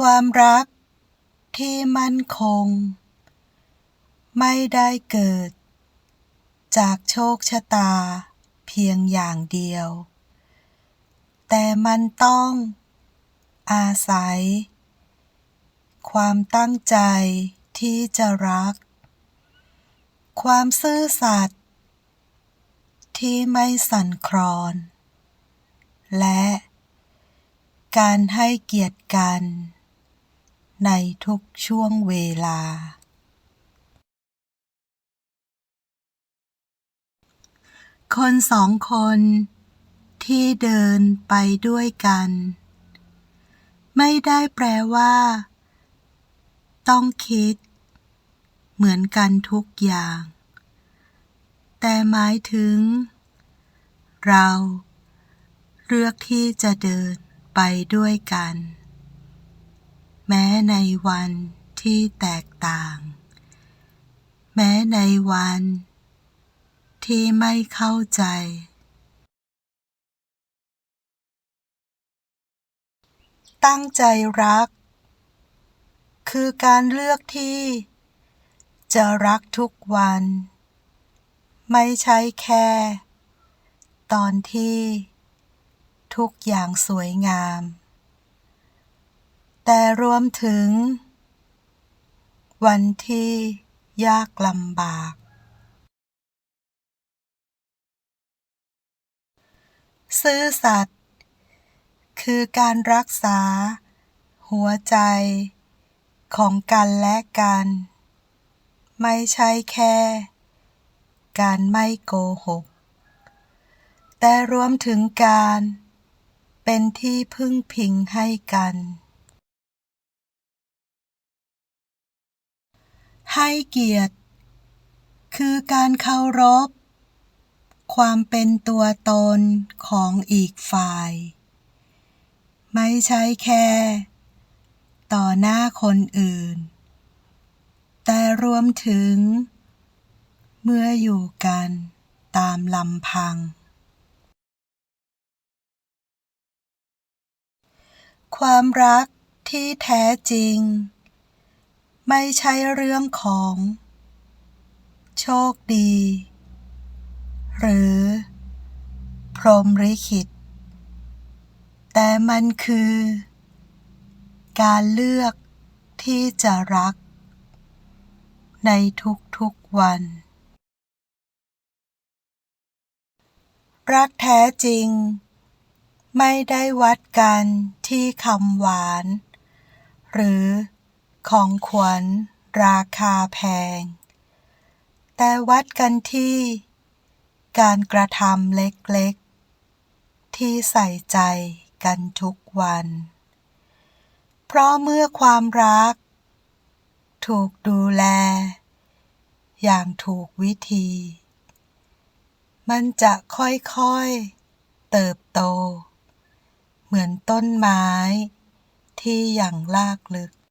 ความรักที่มั่นคง ไม่ได้เกิด จากโชคชะตาเพียงอย่างเดียว แต่มันต้อง อาศัย ความตั้งใจที่จะรัก ความซื่อสัตย์ที่ไม่สั่นคลอน และ การให้เกียรติกัน ในทุกช่วงเวลา คนสองคนที่เดินไปด้วยกัน ไม่ได้แปลว่า ต้องคิด เหมือนกันทุกอย่าง แต่หมายถึง เราเลือกที่จะเดินไปด้วยกัน แม้ในวันที่แตกต่าง แม้ในวัน ที่ไม่เข้าใจ ตั้งใจรัก คือการเลือกที่ จะรักทุกวัน ไม่ใช่แค่ ตอนที่ ทุกอย่างสวยงาม แต่รวมถึง วันที่ยากลำบาก ซื่อสัตย์คือการรักษา หัวใจ ของกันและกัน ไม่ใช่แค่ การไม่โกหก แต่รวมถึงการ เป็นที่พึ่งพิงให้กัน ให้เกียรติ คือการเคารพ ความเป็นตัวตนของอีกฝ่าย ไม่ใช่แค่ ต่อหน้าคนอื่น แต่รวมถึง เมื่ออยู่กันตามลำพัง ความรักที่แท้จริง ไม่ใช่เรื่องของ โชคดี หรือ พรหมลิขิต แต่มันคือ การเลือกที่จะรัก ในทุกๆวัน รักแท้จริง ไม่ได้วัดกันที่คำหวาน หรือ ของขวัญราคาแพง แต่วัดกันที่ การกระทำเล็กๆ ที่ใส่ใจกันทุกวัน เพราะเมื่อความรัก ถูกดูแล อย่างถูกวิธี มันจะค่อยๆ เติบโต เหมือนต้นไม้ที่ยังลากลึก